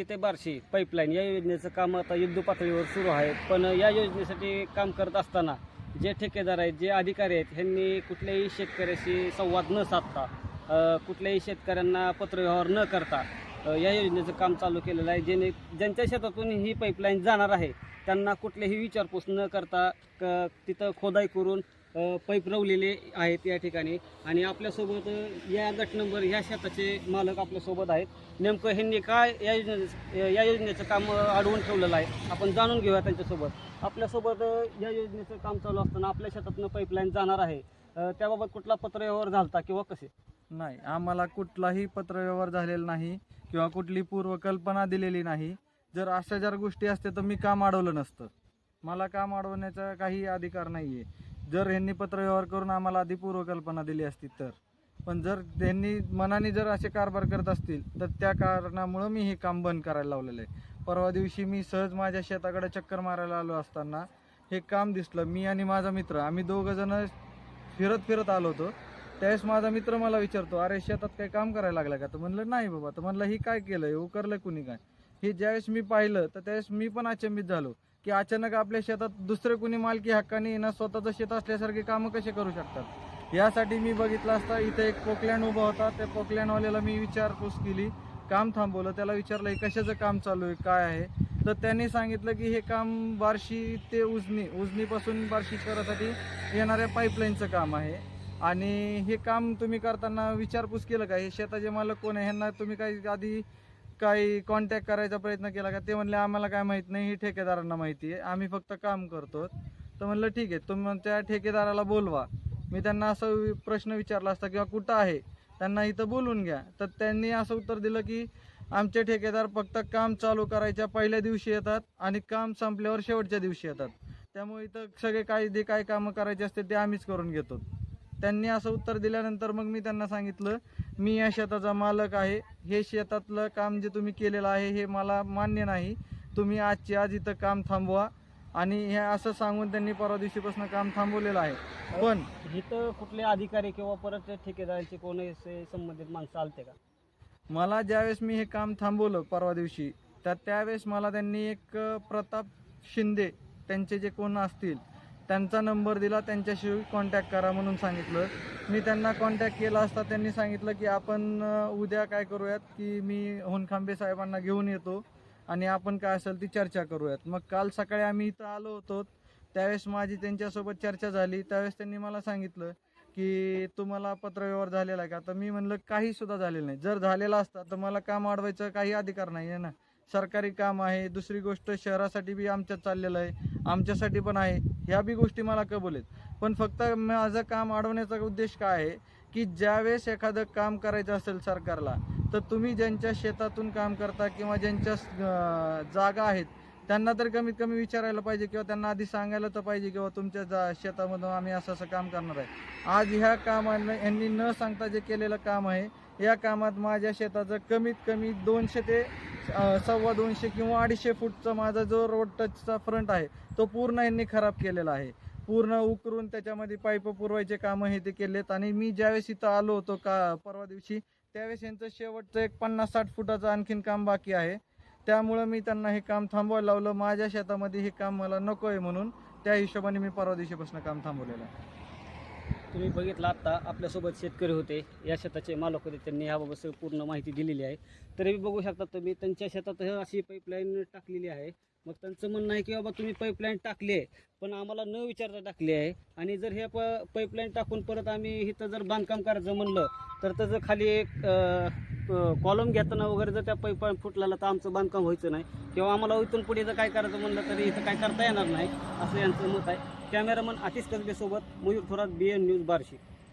मोठी ते बारशी पाईपलाईन या योजनेचं काम आता युद्ध पातळीवर सुरू आहे पण या योजनेसाठी काम करत असताना जे ठेकेदार आहेत जे अधिकारी आहेत ह्यांनी कुठल्याही शेतकऱ्याशी संवाद न साधता कुठल्याही शेतकऱ्यांना पत्रव्यवहार न करता या योजनेचं काम चालू केलेलं आहे. जेणे ज्यांच्या शेतातून ही पाईपलाईन जाणार आहे त्यांना कुठलेही विचारपूस न करता क तिथं खोदाई करून पाईप रवलेले आहेत या ठिकाणी. आणि आपल्यासोबत या गट नंबर ह्या शेताचे मालक आपल्यासोबत आहेत. नेमकं ह्यांनी काय या योजने या योजनेचं काम अडवून ठेवलेलं आहे आपण जाणून घेऊया त्यांच्यासोबत. आपल्यासोबत या योजनेचं काम चालू असताना आपल्या शेतातनं पाईपलाईन जाणार आहे. त्याबाबत कुठला पत्रव्यवहार झालता किंवा कसे? नाही आम्हाला कुठलाही पत्रव्यवहार झालेला नाही किंवा कुठली पूर्वकल्पना दिलेली नाही. जर अशा जर गोष्टी असत्या तर मी काम अडवलं नसतं. मला काम अडवण्याचा काही अधिकार नाही आहे जर ह्यांनी पत्रव्यवहार करून आम्हाला आधी पूर्वकल्पना दिली असती तर. पण जर त्यांनी मनाने जर असे कारभार करत असतील तर त्या कारणामुळं मी हे काम बंद करायला लावलेलं आहे. परवा दिवशी मी सहज माझ्या शेताकडे चक्कर मारायला आलो असताना हे काम दिसलं. मी आणि माझा मित्र आम्ही दोघं जण फिरत फिरत आलो होतो. त्यावेळेस माझा मित्र मला विचारतो अरे शेतात काही काम करायला लागलं का? तर म्हणलं नाही बाबा. तर म्हणलं ही काय केलं केलंय? उकरलं कुणी काय? हे ज्यावेळेस मी पाहिलं तर त्यावेळेस मी पण अचंबित झालो. की अचानक आपल्या शेतात दुसरे कुणी मालकी हक्काने ना स्वतःचं शेत असल्यासारखे कामं कसे करू शकतात? यासाठी मी बघितलं असता इथे एक पोकलँड उभा होता. त्या पोकलँडवाल्याला मी विचारपूस केली. काम थांबवलं. त्याला विचारलं कशाचं काम चालू आहे? काय आहे? तर त्यांनी सांगितलं की हे काम बार्शी ते उजनी उजनीपासून बार्शी शहरासाठी येणाऱ्या पाईपलाईनचं काम आहे. आणि हे काम तुम्ही करताना विचारपूस केलं का? हे शेताचे मालक कोण आहे? ह्यांना तुम्ही काही आधी काही कॉन्टॅक्ट करायचा प्रयत्न केला का ते म्हणले आम्हाला काय माहीत नाही हे ठेकेदारांना माहिती आहे. आम्ही फक्त काम करतो. तर म्हणलं ठीक आहे तुम्ही त्या ठेकेदाराला बोलवा. मी त्यांना असं प्रश्न विचारला असता किंवा कुठं आहे? त्यांना इथं बोलून घ्या. तर त्यांनी असं उत्तर दिलं की आमचे ठेकेदार फक्त काम चालू करायच्या पहिल्या दिवशी येतात आणि काम संपल्यावर शेवटच्या दिवशी येतात. त्यामुळे इथं सगळे काही जे काही कामं करायचे असते ते आम्हीच करून घेतो. त्यांनी असं उत्तर दिल्यानंतर मग मी त्यांना सांगितलं मी या शेताचा मालक आहे. हे शेतातलं काम जे तुम्ही केलेलं आहे हे मला मान्य नाही. तुम्ही आजची आज इथं काम थांबवा. आणि हे असं सांगून त्यांनी परवा दिवशीपासून काम थांबवलेलं आहे. पण इथं कुठले अधिकारी किंवा परत ठेकेदारांचे कोणी संबंधित माणसं आलते का? मला ज्यावेळेस मी हे काम थांबवलं परवा दिवशी तर त्यावेळेस मला त्यांनी एक प्रताप शिंदे त्यांचे जे कोण असतील त्यांचा नंबर दिला त्यांच्याशी कॉन्टॅक्ट करा म्हणून सांगितलं. मी त्यांना कॉन्टॅक्ट केला असता त्यांनी सांगितलं की आपण उद्या काय करूयात की मी होनखांबे साहेबांना घेऊन येतो आणि आपण काय असेल ती चर्चा करूयात. मग काल सकाळी आम्ही इथं आलो होतो त्यावेळेस माझी त्यांच्यासोबत चर्चा झाली. त्यावेळेस त्यांनी मला सांगितलं की तुम्हाला पत्रव्यवहार झालेला आहे का? तर मी म्हणलं काही सुद्धा झालेलं नाही. जर झालेला असता तर मला काम अडवायचं काही अधिकार नाही आहे ना? सरकारी काम आहे दुसरी गोष्ट शहरासाठी बी आमच्यात चाललेलं आहे आमच्यासाठी पण आहे ह्या बी गोष्टी मला कबूल आहेत. पण फक्त माझं काम अडवण्याचा उद्देश काय आहे की ज्यावेळेस एखादं काम करायचं असेल सरकारला तर तुम्ही ज्यांच्या शेतातून काम करता किंवा ज्यांच्या जागा आहेत त्यांना तर कमीत कमी विचारायला पाहिजे किंवा त्यांना आधी सांगायला तर पाहिजे किंवा तुमच्या जा शेतामधून आम्ही असं असं काम करणार आहे. आज ह्या कामाला यांनी न सांगता जे केलेलं काम आहे या कामात माझ्या शेताचं कमीत कमी दोनशे ते सव्वा दोनशे किंवा अडीचशे फूटचा माझा जो रोड टचचा फ्रंट आहे तो पूर्ण यांनी खराब केलेला आहे. पूर्ण उकरून त्याच्यामध्ये पाईप पुरवायचे कामं हे ते केलेत आणि मी ज्यावेळेस इथं आलो होतो का परवा दिवशी त्यावेळेस यांचं शेवटचं एक पन्नास साठ फुटाचं आणखीन काम बाकी आहे. त्यामुळं मी त्यांना हे काम थांबवायला लावलं. माझ्या शेतामध्ये हे काम मला नको आहे म्हणून त्या हिशोबाने मी परवा दिवशीपासून काम थांबवलेलं आहे. तुम्ही बघितलं आत्ता आपल्यासोबत शेतकरी होते. या शेताचे मालक होते. त्यांनी याबाबत पूर्ण माहिती दिलेली आहे. तरी बघू शकता तुम्ही त्यांच्या शेतात अशी पाईपलाईन टाकलेली आहे. मग त्यांचं म्हणणं आहे की बाबा तुम्ही पाईपलाईन टाकली आहे पण आम्हाला न विचारता टाकली आहे. आणि जर हे प पाईपलाईन टाकून परत आम्ही इथं जर बांधकाम करायचं म्हणलं तर त्याचं खाली एक कॉलम घेताना वगैरे जर त्या पाईप फुटला तर आमचं बांधकाम व्हायचं नाही. किंवा आम्हाला इथून पुढे जर काय करायचं म्हणलं तरी इथं काय करता येणार नाही असं यांचं मत आहे. Cameraman Atish कसबेसोबत Mayur Thorat B N news Barshi.